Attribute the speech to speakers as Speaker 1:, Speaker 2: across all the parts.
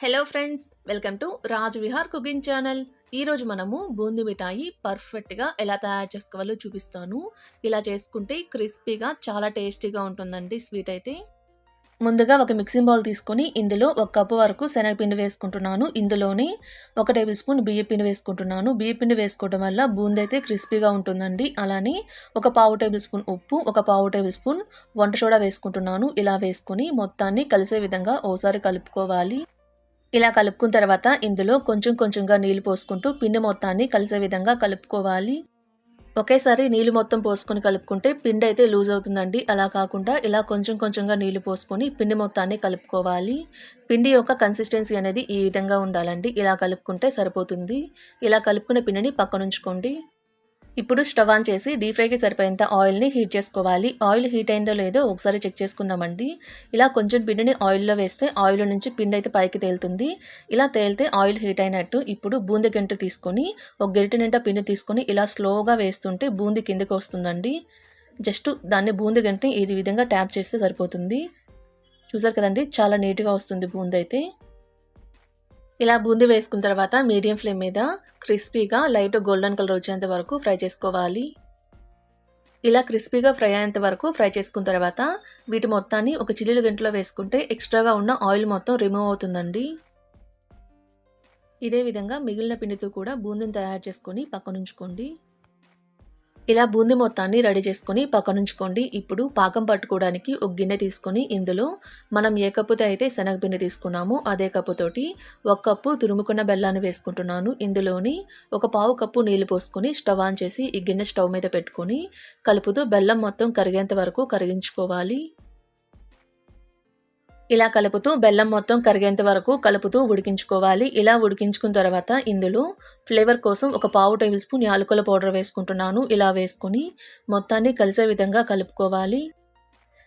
Speaker 1: Hello friends welcome to Raj Vihar cooking channel ఈరోజు మనము బూందీ మిఠాయి పర్ఫెక్ట్గా ఎలా తయారు చేసుకోవాలో చూపిస్తాను. ఇలా చేసుకుంటే క్రిస్పీగా చాలా టేస్టీగా ఉంటుందండి స్వీట్ అయితే. ముందుగా ఒక మిక్సింగ్ బౌల్ తీసుకొని ఇందులో ఒక కప్పు వరకు శనగపిండి వేసుకుంటున్నాను. ఇందులోనే ఒక టేబుల్ స్పూన్ బియ్యపిండి వేసుకుంటున్నాను. బియ్యపిండి వేసుకోవడం వల్ల బూంది అయితే క్రిస్పీగా ఉంటుందండి. అలానే ఒక పావు టేబుల్ స్పూన్ ఉప్పు ఒక పావు టేబుల్ స్పూన్ వంట సోడా వేసుకుంటున్నాను. ఇలా వేసుకొని మొత్తాన్ని కలిసే విధంగా ఓసారి కలుపుకోవాలి. ఇలా కలుపుకున్న తర్వాత ఇందులో కొంచెం కొంచెంగా నీళ్ళు పోసుకుంటూ పిండి మొత్తాన్ని కలిసే విధంగా కలుపుకోవాలి. ఒకేసారి నీళ్ళు మొత్తం పోసుకొని కలుపుకుంటే పిండి అయితే లూజ్ అవుతుందండి. అలా కాకుండా ఇలా కొంచెం కొంచెంగా నీళ్ళు పోసుకొని పిండి మొత్తాన్ని కలుపుకోవాలి. పిండి యొక్క కన్సిస్టెన్సీ అనేది ఈ విధంగా ఉండాలండి. ఇలా కలుపుకుంటే సరిపోతుంది. ఇలా కలుపుకున్న పిండిని పక్కనుంచుకోండి. ఇప్పుడు స్టవ్ ఆన్ చేసి డీప్ ఫ్రైకి సరిపోయేంత ఆయిల్ని హీట్ చేసుకోవాలి. ఆయిల్ హీట్ అయిందో లేదో ఒకసారి చెక్ చేసుకుందామండి. ఇలా కొంచెం పిండిని ఆయిల్లో వేస్తే ఆయిల్ నుంచి పిండి అయితే పైకి తేలుతుంది. ఇలా తేలితే ఆయిల్ హీట్ అయినట్టు ఇప్పుడు బూందీ గంట తీసుకొని ఒక గరిటె నిండా పిండి తీసుకొని ఇలా స్లోగా వేస్తుంటే బూందీ కిందకి వస్తుందండి. జస్ట్ దాన్ని బూందీ గంటని ఈ విధంగా ట్యాప్ చేస్తే సరిపోతుంది. చూసారు కదండి చాలా నీట్గా వస్తుంది బూందీ అయితే. ఇలా బూందీ వేసుకున్న తర్వాత మీడియం ఫ్లేమ్ మీద క్రిస్పీగా లైట్ గోల్డెన్ కలర్ వచ్చేంత వరకు ఫ్రై చేసుకోవాలి. ఇలా క్రిస్పీగా ఫ్రై అయ్యేంత వరకు ఫ్రై చేసుకున్న తర్వాత వీటి మొత్తాన్ని ఒక చిల్లులు గంటలో వేసుకుంటే ఎక్స్ట్రాగా ఉన్న ఆయిల్ మొత్తం రిమూవ్ అవుతుందండి. ఇదే విధంగా మిగిలిన పిండితో కూడా బూందీని తయారు చేసుకొని పక్కనుంచుకోండి. ఇలా బూందీ మొత్తాన్ని రెడీ చేసుకొని పక్కనుంచుకోండి. ఇప్పుడు పాకం పట్టుకోవడానికి ఒక గిన్నె తీసుకొని ఇందులో మనం ఏ కప్పుతో అయితే శనగపిండి తీసుకున్నామో అదే కప్పుతోటి ఒక కప్పు తురుముకున్న బెల్లాన్ని వేసుకుంటున్నాను. ఇందులోని ఒక పావు కప్పు నీళ్ళు పోసుకొని స్టవ్ ఆన్ చేసి ఈ గిన్నె స్టవ్ మీద పెట్టుకొని కలుపుతూ బెల్లం మొత్తం కరిగేంత వరకు కరిగించుకోవాలి. ఇలా కలుపుతూ బెల్లం మొత్తం కరిగేంత వరకు కలుపుతూ ఉడికించుకోవాలి. ఇలా ఉడికించుకున్న తర్వాత ఇందులో ఫ్లేవర్ కోసం ఒక పావు టేబుల్ స్పూన్ యాలకుల పౌడర్ వేసుకుంటున్నాను. ఇలా వేసుకొని మొత్తాన్ని కలిసే విధంగా కలుపుకోవాలి.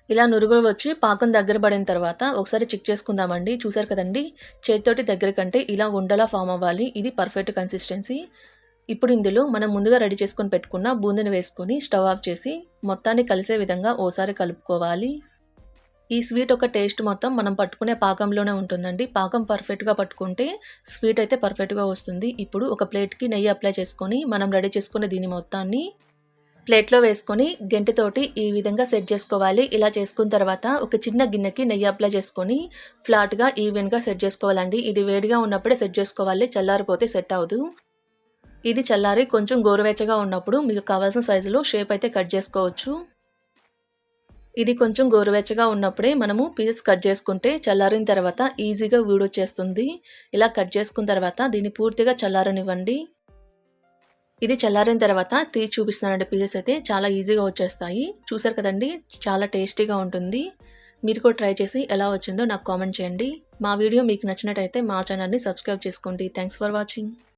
Speaker 1: ఇలా నురుగులు వచ్చి పాకం దగ్గర పడిన తర్వాత ఒకసారి చెక్ చేసుకుందామండి. చూసారు కదండి? చేతితోటి దగ్గర కంటే ఇలా ఉండలా ఫామ్ అవ్వాలి. ఇది పర్ఫెక్ట్ కన్సిస్టెన్సీ. ఇప్పుడు ఇందులో మనం ముందుగా రెడీ చేసుకొని పెట్టుకున్న బూందెని వేసుకొని స్టవ్ ఆఫ్ చేసి మొత్తాన్ని కలిసే విధంగా ఓసారి కలుపుకోవాలి. ఈ స్వీట్ ఒక టేస్ట్ మొత్తం మనం పట్టుకునే పాకంలోనే ఉంటుందండి. పాకం పర్ఫెక్ట్గా పట్టుకుంటే స్వీట్ అయితే పర్ఫెక్ట్గా వస్తుంది. ఇప్పుడు ఒక ప్లేట్కి నెయ్యి అప్లై చేసుకొని మనం రెడీ చేసుకునే దీని మొత్తాన్ని ప్లేట్లో వేసుకొని గంటితోటి ఈ విధంగా సెట్ చేసుకోవాలి. ఇలా చేసుకున్న తర్వాత ఒక చిన్న గిన్నెకి నెయ్యి అప్లై చేసుకొని ఫ్లాట్గా ఈవెన్గా సెట్ చేసుకోవాలండి. ఇది వేడిగా ఉన్నప్పుడే సెట్ చేసుకోవాలి. చల్లారిపోతే సెట్ అవ్వదు. ఇది చల్లారి కొంచెం గోరువెచ్చగా ఉన్నప్పుడు మీకు కావాల్సిన సైజులో షేప్ అయితే కట్ చేసుకోవచ్చు. ఇది కొంచెం గోరువెచ్చగా ఉన్నప్పుడే మనము పీసెస్ కట్ చేసుకుంటే చల్లారిన తర్వాత ఈజీగా వీడొచ్చేస్తుంది ఇలా కట్ చేసుకున్న తర్వాత దీన్ని పూర్తిగా చల్లారనివ్వండి. ఇది చల్లారిన తర్వాత తీసి చూపిస్తున్నానండి పీసెస్ అయితే చాలా ఈజీగా వచ్చేస్తాయి. చూసారు కదండి చాలా టేస్టీగా ఉంటుంది. మీరు కూడా ట్రై చేసి ఎలా వచ్చిందో నాకు కామెంట్ చేయండి. మా వీడియో మీకు నచ్చినట్టయితే మా ఛానల్ని సబ్స్క్రైబ్ చేసుకోండి. Thanks for watching.